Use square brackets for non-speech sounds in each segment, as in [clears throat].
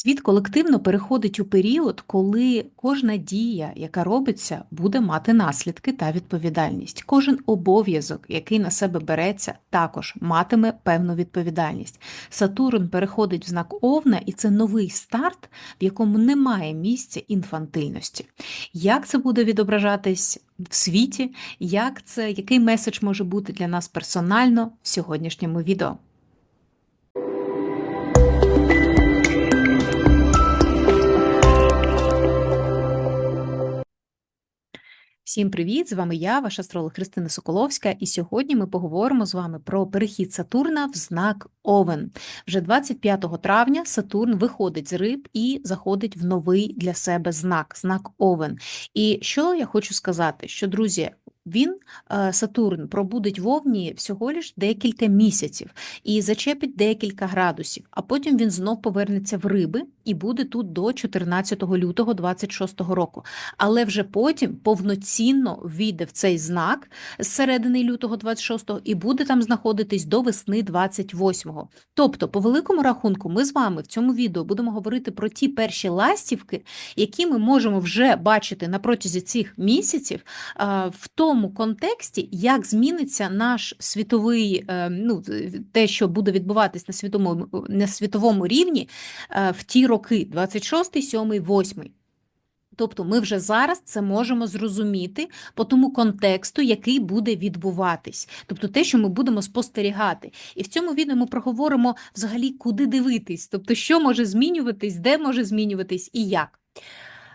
Світ колективно переходить у період, коли кожна дія, яка робиться, буде мати наслідки та відповідальність. Кожен обов'язок, який на себе береться, також матиме певну відповідальність. Сатурн переходить в знак Овна, і це новий старт, в якому немає місця інфантильності. Як це буде відображатись в світі? Як це, який меседж може бути для нас персонально в сьогоднішньому відео? Всім привіт! З вами я, ваша астролог Христина Соколовська, і сьогодні ми поговоримо з вами про перехід Сатурна в знак Овен. Вже 25 травня Сатурн виходить з риб і заходить в новий для себе знак знак Овен. І що я хочу сказати, що друзі, він, е, Сатурн, пробудить в Овні всього лиш декілька місяців і зачепить декілька градусів, а потім він знов повернеться в риби і буде тут до 14 лютого 26 року. Але вже потім повноцінно війде в цей знак з середини лютого 26 і буде там знаходитись до весни 28-го. Тобто, по великому рахунку, ми з вами в цьому відео будемо говорити про ті перші ластівки, які ми можемо вже бачити на протязі цих місяців в тому контексті, як зміниться наш світовий, е, ну, те, що буде відбуватись на світовому, на світовому рівні е, в ті роки 26, 7, 8. Тобто ми вже зараз це можемо зрозуміти по тому контексту, який буде відбуватись, тобто те, що ми будемо спостерігати. І в цьому відео ми проговоримо взагалі, куди дивитись, тобто, що може змінюватись, де може змінюватись і як.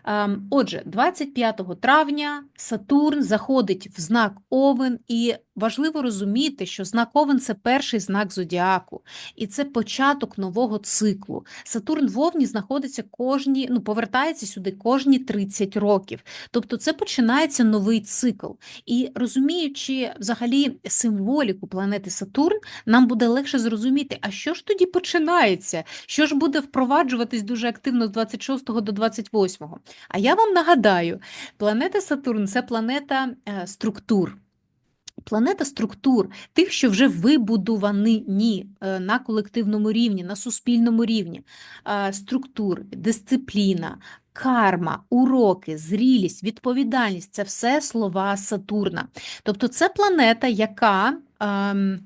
Ем, отже, 25 травня Сатурн заходить в знак Овен, і важливо розуміти, що знак Овен це перший знак зодіаку, і це початок нового циклу. Сатурн в Овні знаходиться кожні, ну повертається сюди кожні 30 років. Тобто, це починається новий цикл. І розуміючи взагалі символіку планети Сатурн, нам буде легше зрозуміти, а що ж тоді починається, що ж буде впроваджуватись дуже активно з 26 до 28. А я вам нагадаю, планета Сатурн це планета е, структур. Планета структур, тих, що вже вибудувані е, на колективному рівні, на суспільному рівні, е, структур, дисципліна, карма, уроки, зрілість, відповідальність це все слова Сатурна. Тобто це планета, яка. Ем,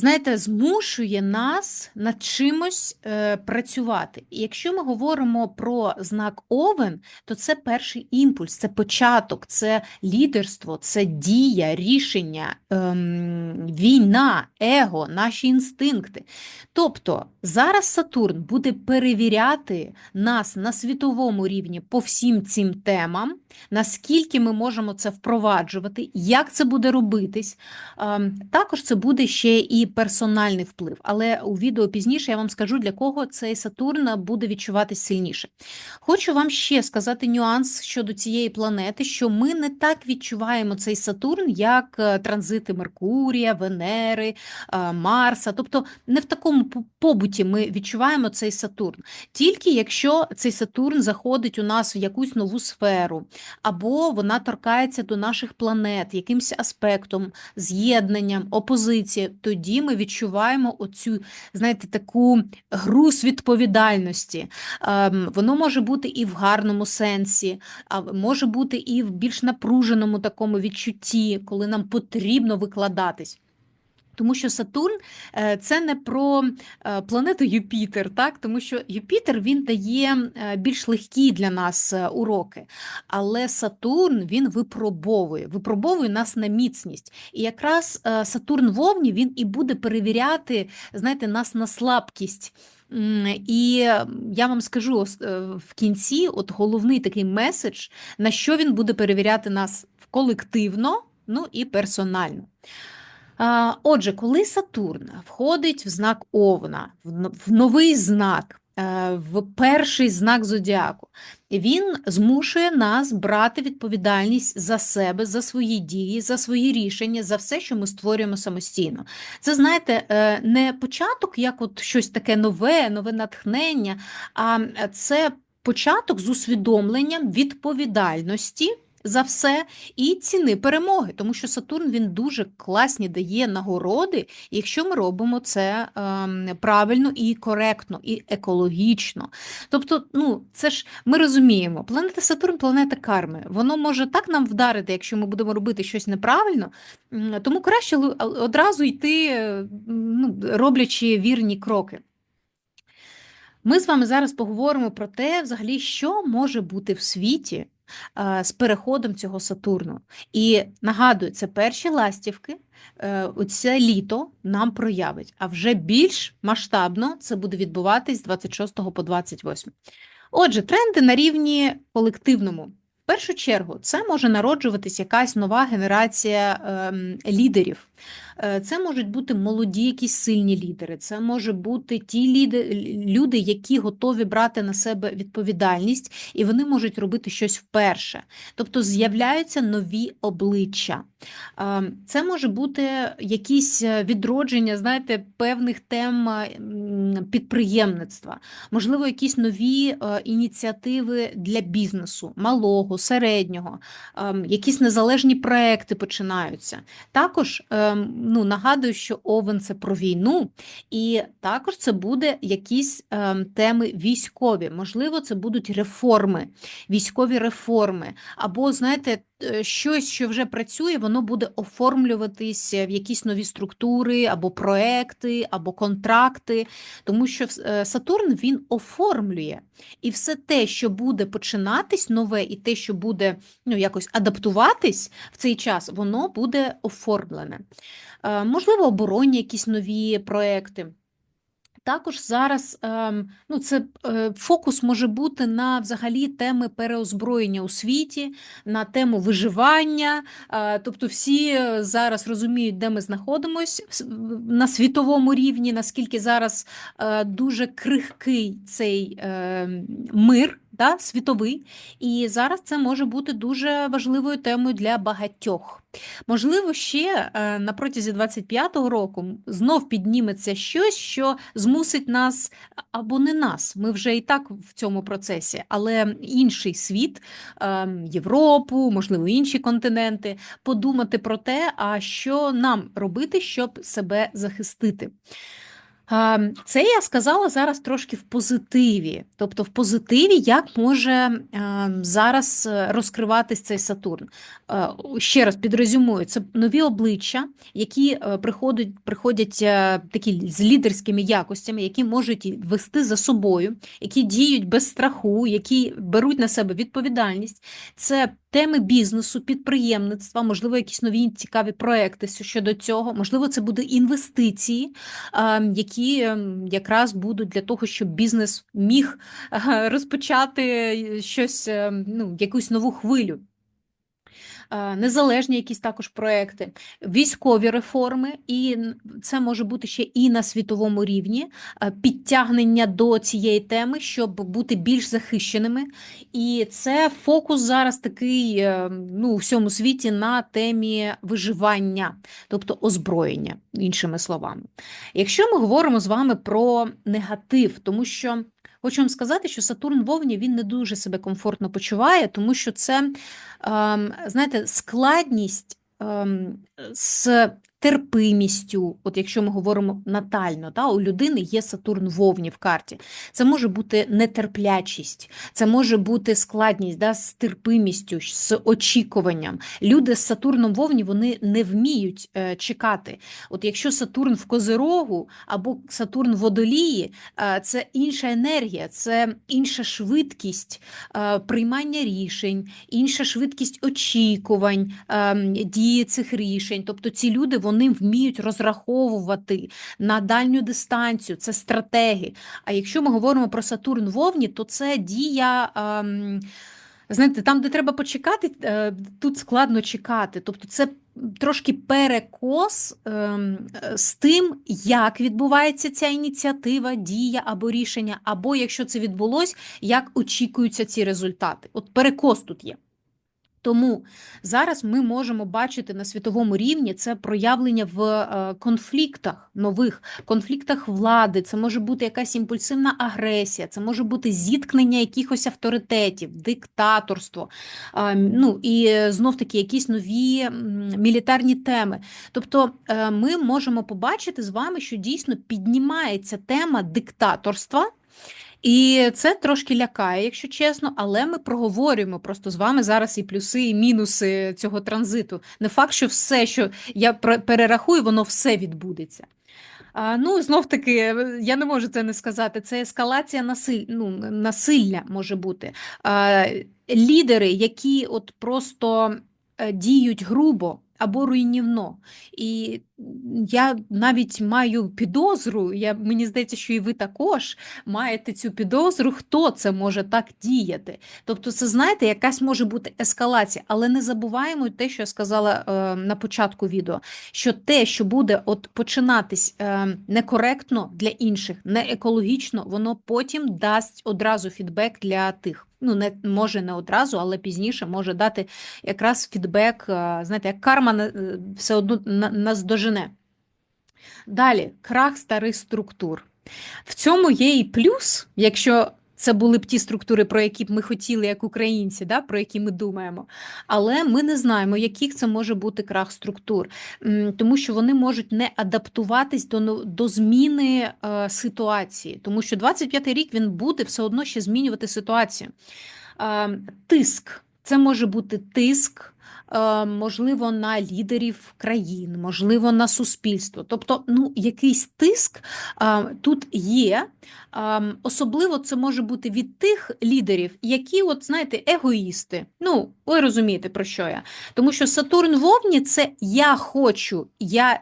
знаєте, змушує нас над чимось е, працювати. І якщо ми говоримо про знак Овен, то це перший імпульс, це початок, це лідерство, це дія, рішення, ем, війна, его, наші інстинкти. Тобто зараз Сатурн буде перевіряти нас на світовому рівні по всім цим темам, наскільки ми можемо це впроваджувати, як це буде робитись. Ем, також це буде ще і персональний вплив. Але у відео пізніше я вам скажу, для кого цей Сатурн буде відчуватись сильніше. Хочу вам ще сказати нюанс щодо цієї планети, що ми не так відчуваємо цей Сатурн, як е, транзити Меркурія, Венери, е, Марса. Тобто не в такому побуті ми відчуваємо цей Сатурн. Тільки якщо цей Сатурн заходить у нас в якусь нову сферу, або вона торкається до наших планет якимось аспектом, з'єднанням, опозиції, тоді ми відчуваємо оцю, знаєте, таку груз відповідальності. Ем, воно може бути і в гарному сенсі, а може бути і в більш напруженому такому відчутті, коли нам потрібно викладатись. Тому що Сатурн е, це не про е, планету Юпітер, так? тому що Юпітер він дає е, більш легкі для нас уроки. Але Сатурн він випробовує, випробовує нас на міцність. І якраз Сатурн Вовні він і буде перевіряти знаєте, нас на слабкість. І я вам скажу в кінці от головний такий меседж, на що він буде перевіряти нас колективно, ну і персонально. Отже, коли Сатурн входить в знак Овна, в новий знак, е, в перший знак зодіаку, він змушує нас брати відповідальність за себе, за свої дії, за свої рішення, за все, що ми створюємо самостійно. Це, знаєте, е, не початок, як от щось таке нове, нове натхнення, а це початок з усвідомленням відповідальності за все і ціни перемоги, тому що Сатурн він дуже класні дає нагороди, якщо ми робимо це е, правильно і коректно, і екологічно. Тобто, ну це ж ми розуміємо, планета Сатурн, планета карми. Воно може так нам вдарити, якщо ми будемо робити щось неправильно, тому краще одразу йти, ну, роблячи вірні кроки. Ми з вами зараз поговоримо про те, взагалі, що може бути в світі з переходом цього Сатурну. І нагадую, це перші ластівки, е, оце літо нам проявить, а вже більш масштабно це буде відбуватись з 26 по 28. Отже, тренди на рівні колективному. В першу чергу, це може народжуватись якась нова генерація ем, лідерів. Е, це можуть бути молоді, якісь сильні лідери, це може бути ті люди, які готові брати на себе відповідальність, і вони можуть робити щось вперше. Тобто з'являються нові обличчя. Е, це може бути якісь е, відродження, знаєте, певних тем підприємництва, можливо, якісь нові ініціативи для бізнесу, малого, середнього, якісь незалежні проекти починаються. Також ну, нагадую, що Овен це про війну, і також це буде якісь е, теми військові. Можливо, це будуть реформи, військові реформи, або, знаєте, щось, що вже працює, воно буде оформлюватися в якісь нові структури, або проекти, або контракти, тому що е, Сатурн він оформлює. І все те, що буде починатись нове, і те, що буде ну, якось адаптуватись в цей час, воно буде оформлене. Е, можливо, оборонні якісь нові проекти. Також зараз ем, ну, це е, фокус може бути на взагалі теми переозброєння у світі, на тему виживання. Е, тобто, всі зараз розуміють, де ми знаходимося на світовому рівні, наскільки зараз е, дуже крихкий цей ем, мир да, світовий. І зараз це може бути дуже важливою темою для багатьох. Можливо, ще е, на протязі 25-го року знов підніметься щось, що змусить нас або не нас. Ми вже і так в цьому процесі, але інший світ, е, Європу, можливо, інші континенти, подумати про те, а що нам робити, щоб себе захистити. Це я сказала зараз трошки в позитиві, тобто в позитиві, як може зараз е, розкриватись цей Сатурн. Е, ще раз підрезюмую, це нові обличчя, які е, приходять приходять такі з лідерськими якостями, які можуть вести за собою, які діють без страху, які беруть на себе відповідальність. Це теми бізнесу, підприємництва, можливо, якісь нові цікаві проекти щодо цього, можливо, це будуть інвестиції, які ем, якраз будуть для того, щоб бізнес міг розпочати щось, ем, ну, якусь нову хвилю. Е, незалежні якісь також проекти, військові реформи, і це може бути ще і на світовому рівні е, підтягнення до цієї теми, щоб бути більш захищеними. І це фокус зараз такий е, ну, у всьому світі на темі виживання, тобто озброєння, іншими словами. Якщо ми говоримо з вами про негатив, тому що Хочу вам сказати, що Сатурн Вовні він не дуже себе комфортно почуває, тому що це, ем, знаєте, складність ем, з терпимістю, от якщо ми говоримо натально, та, у людини є Сатурн вовні в карті. Це може бути нетерплячість, це може бути складність да, з терпимістю, з очікуванням. Люди з Сатурном вовні вони не вміють е, чекати. От Якщо Сатурн в Козирогу або Сатурн в водолії, е, це інша енергія, це інша швидкість е, приймання рішень, інша швидкість очікувань, е, дії цих рішень. Тобто ці люди вони вони вміють розраховувати на дальню дистанцію, це стратеги. А якщо ми говоримо про Сатурн Вовні, то це дія. Ем, Знаєте, там, де треба почекати, е, тут складно чекати. Тобто, це трошки перекос ем, з тим, як відбувається ця ініціатива, дія або рішення, або якщо це відбулось, як очікуються ці результати. От перекос тут є. Тому зараз ми можемо бачити на світовому рівні це проявлення в е, конфліктах нових конфліктах влади. Це може бути якась імпульсивна агресія, це може бути зіткнення якихось авторитетів, диктаторство. Ну і знов таки якісь нові мілітарні теми. Тобто е, ми можемо побачити з вами, що дійсно піднімається тема диктаторства. І це трошки лякає, якщо чесно, але ми проговорюємо просто з вами зараз і плюси, і мінуси цього транзиту. Не факт, що все, що я перерахую, воно все відбудеться. А, Ну, знов таки, я не можу це не сказати. Це ескалація насиль... ну, насилля може бути. А, Лідери, які от просто е, діють грубо або руйнівно. І я навіть маю підозру, я, мені здається, що і ви також маєте цю підозру, хто це може так діяти. Тобто, це, знаєте, якась може бути ескалація, але не забуваємо те, що я сказала е, на початку відео, що те, що буде от починатись е, некоректно для інших, не екологічно, воно потім дасть одразу фідбек для тих ну не може не одразу, але пізніше може дати якраз фідбек, е, знаєте, як карма е, все одно нас дожене. Далі, крах старих структур. В цьому є і плюс, якщо це були б ті структури, про які б ми хотіли, як українці, да, про які ми думаємо. Але ми не знаємо, яких це може бути крах структур, тому що вони можуть не адаптуватись до до зміни е, ситуації, тому що 25-й рік він буде все одно ще змінювати ситуацію. Е, тиск. Це може бути тиск Е, можливо, на лідерів країн, можливо, на суспільство. Тобто, ну, якийсь тиск е, тут є. Е, особливо це може бути від тих лідерів, які, от знаєте, егоїсти. Ну, ви розумієте, про що я? Тому що Сатурн вовні це я хочу, я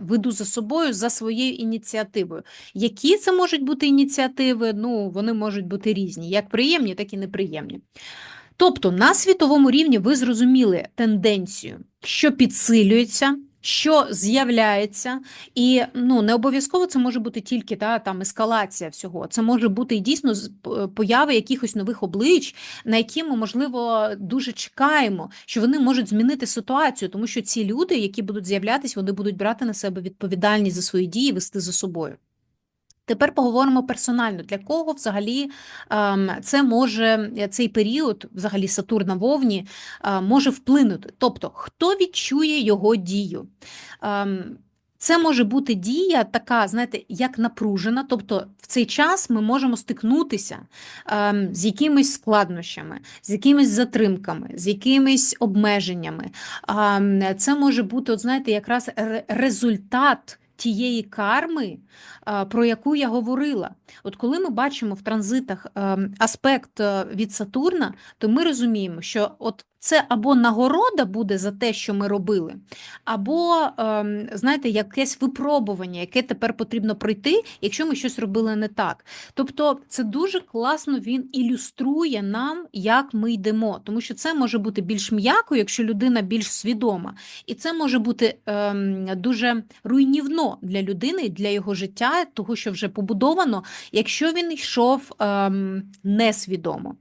веду за собою за своєю ініціативою. Які це можуть бути ініціативи? Ну, вони можуть бути різні, як приємні, так і неприємні. Тобто на світовому рівні ви зрозуміли тенденцію, що підсилюється. Що з'являється, і ну не обов'язково це може бути тільки та там ескалація всього. Це може бути і дійсно появи якихось нових облич, на які ми можливо дуже чекаємо, що вони можуть змінити ситуацію, тому що ці люди, які будуть з'являтися, вони будуть брати на себе відповідальність за свої дії, вести за собою. Тепер поговоримо персонально, для кого взагалі ем, це може цей період, взагалі Сатурна вовні, е, може вплинути. Тобто, хто відчує його дію? Ем, це може бути дія така, знаєте, як напружена. Тобто, в цей час ми можемо стикнутися ем, з якимись складнощами, з якимись затримками, з якимись обмеженнями. Це може бути, от знаєте, якраз результат тієї карми, про яку я говорила. От коли ми бачимо в транзитах ем, аспект е, від Сатурна, то ми розуміємо, що от це або нагорода буде за те, що ми робили, або, ем, знаєте, якесь випробування, яке тепер потрібно пройти, якщо ми щось робили не так. Тобто, це дуже класно він ілюструє нам, як ми йдемо, тому що це може бути більш м'яко, якщо людина більш свідома, і це може бути ем, дуже руйнівно для людини, для його життя, того, що вже побудовано, якщо він йшов ем, несвідомо.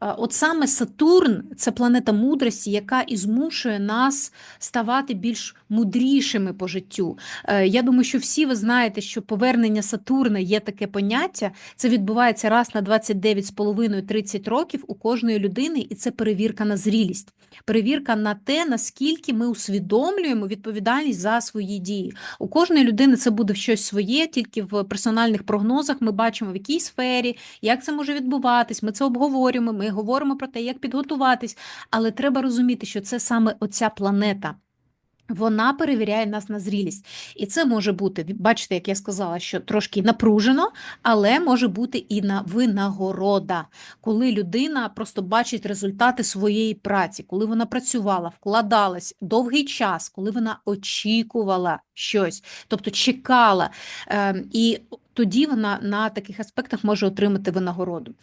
От саме Сатурн це планета мудрості, яка і змушує нас ставати більш мудрішими по життю. Е, я думаю, що всі ви знаєте, що повернення Сатурна є таке поняття. Це відбувається раз на 29,5-30 років у кожної людини, і це перевірка на зрілість, перевірка на те, наскільки ми усвідомлюємо відповідальність за свої дії. У кожної людини це буде щось своє, тільки в персональних прогнозах ми бачимо, в якій сфері, як це може відбуватись. Ми це обговорюємо. Ми говоримо про те, як підготуватись, але треба розуміти, що це саме оця планета. Вона перевіряє нас на зрілість. І це може бути, бачите, як я сказала, що трошки напружено, але може бути і на винагорода, коли людина просто бачить результати своєї праці, коли вона працювала, вкладалась довгий час, коли вона очікувала щось, тобто чекала. Ем, і тоді вона на таких аспектах може отримати винагороду.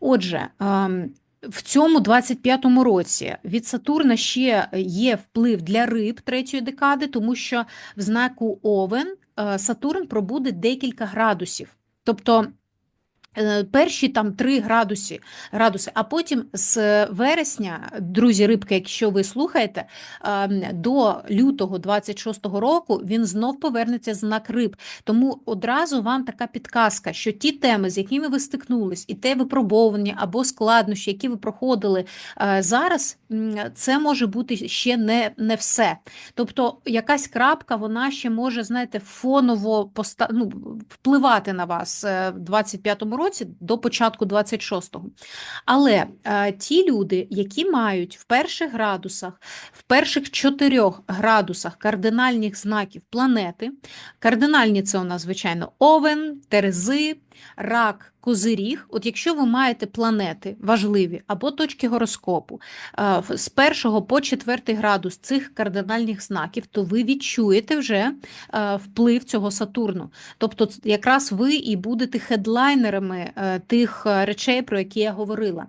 Отже, ем, в цьому 25-му році від Сатурна ще є вплив для риб третьої декади, тому що в знаку Овен е, Сатурн пробуде декілька градусів. Тобто перші там 3 градуси, градуси, а потім з вересня, друзі, рибки, якщо ви слухаєте, ем, до лютого 26-го року він знов повернеться знак риб. Тому одразу вам така підказка, що ті теми, з якими ви стикнулись, і те випробовані або складнощі, які ви проходили е, зараз, це може бути ще не не все. Тобто якась крапка, вона ще може, знаєте, фоново поста... ну, впливати на вас е, в 25-му році році до початку 26-го. Але е, ті люди, які мають в перших градусах, в перших чотирьох градусах кардинальних знаків планети, кардинальні це у нас, звичайно, овен, терези, рак, козиріг. От якщо ви маєте планети важливі або точки гороскопу е, з першого по четвертий градус цих кардинальних знаків, то ви відчуєте вже е, вплив цього Сатурну. Тобто, якраз ви і будете хедлайнерами е, тих речей, про які я говорила.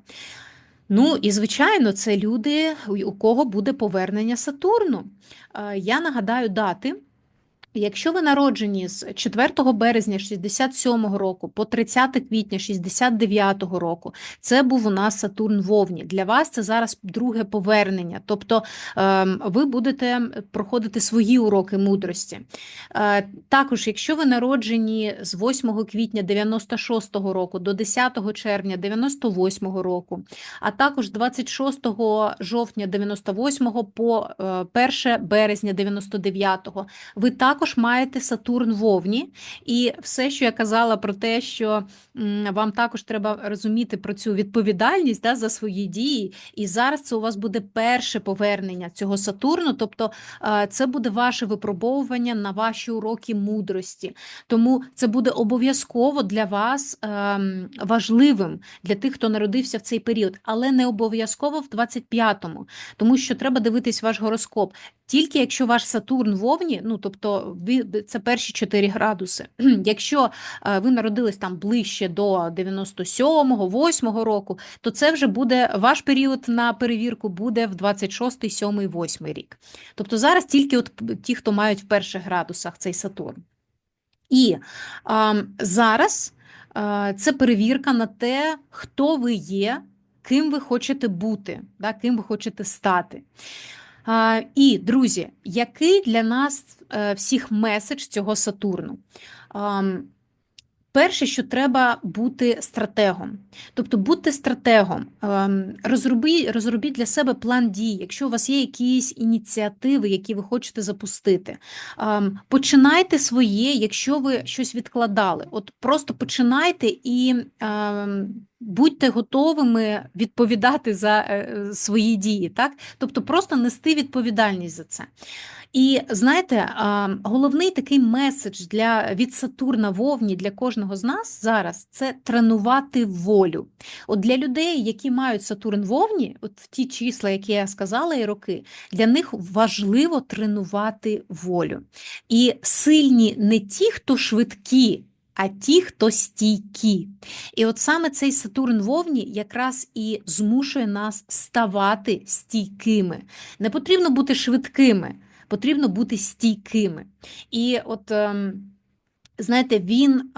Ну і звичайно, це люди, у кого буде повернення Сатурну. Я нагадаю дати. Якщо ви народжені з 4 березня 67 року по 30 квітня 69 року, це був у нас Сатурн Вовні. Для вас це зараз друге повернення, тобто ем, ви будете проходити свої уроки мудрості. Е, також, якщо ви народжені з 8 квітня 96 року до 10 червня 98 року, а також 26 жовтня 98 по 1 е, березня 99, ви також також маєте Сатурн вовні, і все, що я казала про те, що вам також треба розуміти про цю відповідальність да, за свої дії. І зараз це у вас буде перше повернення цього Сатурну, тобто це буде ваше випробовування на ваші уроки мудрості. Тому це буде обов'язково для вас ем, важливим для тих, хто народився в цей період, але не обов'язково в 25-му, тому що треба дивитись ваш гороскоп. Тільки якщо ваш Сатурн вовні, ну тобто це перші 4 градуси. [clears throat] Якщо е, ви народились там ближче до 97-го, 8-го року, то це вже буде ваш період на перевірку буде в 26-й, 7-й, 8-й рік. Тобто зараз тільки от ті, хто мають в перших градусах цей Сатурн. І а, зараз а, це перевірка на те, хто ви є, ким ви хочете бути, да, ким ви хочете стати. І, друзі, який для нас е, всіх меседж цього Сатурну? Перше, що треба бути стратегом, тобто бути стратегом, розробіть, розробіть для себе план дій, якщо у вас є якісь ініціативи, які ви хочете запустити. Починайте своє, якщо ви щось відкладали. От просто починайте і будьте готовими відповідати за е, свої дії, так? Тобто просто нести відповідальність за це. І знаєте, головний такий меседж для від Сатурна Вовні для кожного з нас зараз це тренувати волю. От для людей, які мають Сатурн Вовні, от ті числа, які я сказала, і роки, для них важливо тренувати волю. І сильні не ті, хто швидкі а ті, хто стійкі. І от саме цей Сатурн Вовні якраз і змушує нас ставати стійкими. Не потрібно бути швидкими, потрібно бути стійкими. І от. Ем, знаєте, він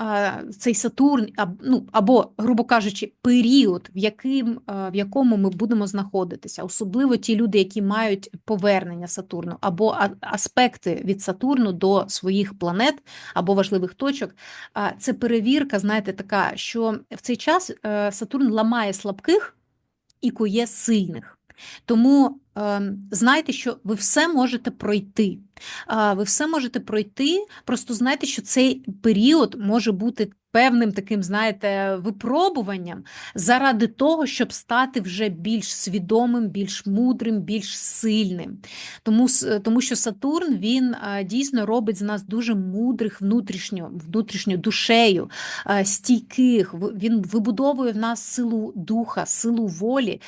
цей Сатурн, ну або, грубо кажучи, період, в яким, в якому ми будемо знаходитися, особливо ті люди, які мають повернення Сатурну, або аспекти від Сатурну до своїх планет або важливих точок. Це перевірка, знаєте, така, що в цей час е, Сатурн ламає слабких і кує сильних. Тому знайте, що ви все можете пройти. Ви все можете пройти, просто знайте, що цей період може бути певним таким, знаєте, випробуванням заради того, щоб стати вже більш свідомим, більш мудрим, більш сильним. Тому тому що Сатурн він дійсно робить з нас дуже мудрих внутрішньо, внутрішньо душею, стійких. Він вибудовує в нас силу духа, силу волі.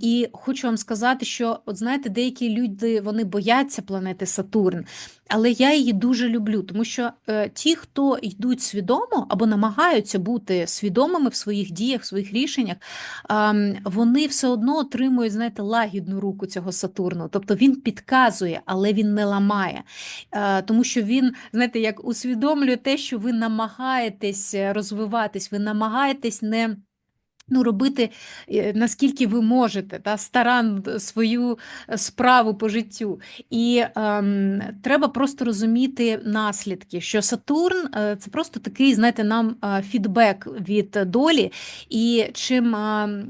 І хочу вам сказати, що, от знаєте, деякі люди вони бояться планети Сатурн. Але я її дуже люблю, тому що е, ті, хто йдуть свідомо або намагаються бути свідомими в своїх діях, в своїх рішеннях, ем, вони все одно отримують, знаєте, лагідну руку цього Сатурну. Тобто він підказує, але він не ламає. Е, тому що він, знаєте, як усвідомлює те, що ви намагаєтесь е, розвиватись, ви намагаєтесь не. Ну, робити е, наскільки ви можете, та, старан свою е, справу по життю. І ем, треба просто розуміти наслідки, що Сатурн е, це просто такий, знаєте, нам е, фідбек від долі. І чим, ем,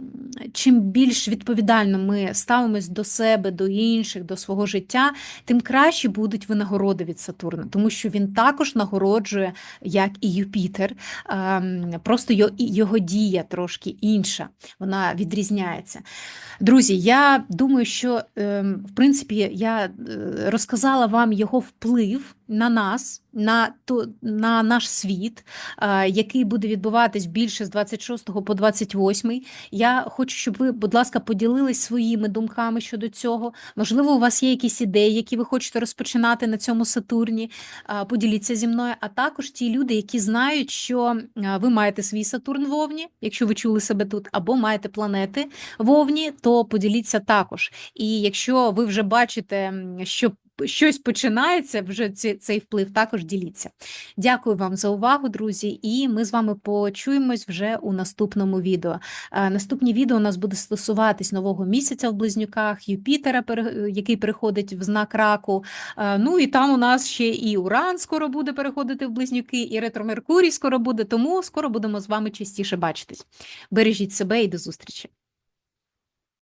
чим більш відповідально ми ставимось до себе, до інших, до свого життя, тим краще будуть винагороди від Сатурна, тому що він також нагороджує, як і Юпітер. Ем, Просто його, його дія трошки інша, вона відрізняється. Друзі, я думаю, що ем, в принципі я е, розказала вам його вплив на нас, на, то, на наш світ, який буде відбуватись більше з 26 по 28. Я хочу, щоб ви, будь ласка, поділились своїми думками щодо цього. Можливо, у вас є якісь ідеї, які ви хочете розпочинати на цьому Сатурні. Поділіться зі мною, а також ті люди, які знають, що ви маєте свій Сатурн в Овні, якщо ви чули себе тут, або маєте планети в Овні, то поділіться також. І якщо ви вже бачите, що щось починається, вже цей вплив також діліться. Дякую вам за увагу, друзі, і ми з вами почуємось вже у наступному відео. Е, Наступні відео у нас буде стосуватись нового місяця в близнюках, Юпітера, який переходить в знак раку. Е, Ну і там у нас ще і Уран скоро буде переходити в близнюки, і ретро Меркурій скоро буде, тому скоро будемо з вами частіше бачитись. Бережіть себе і до зустрічі.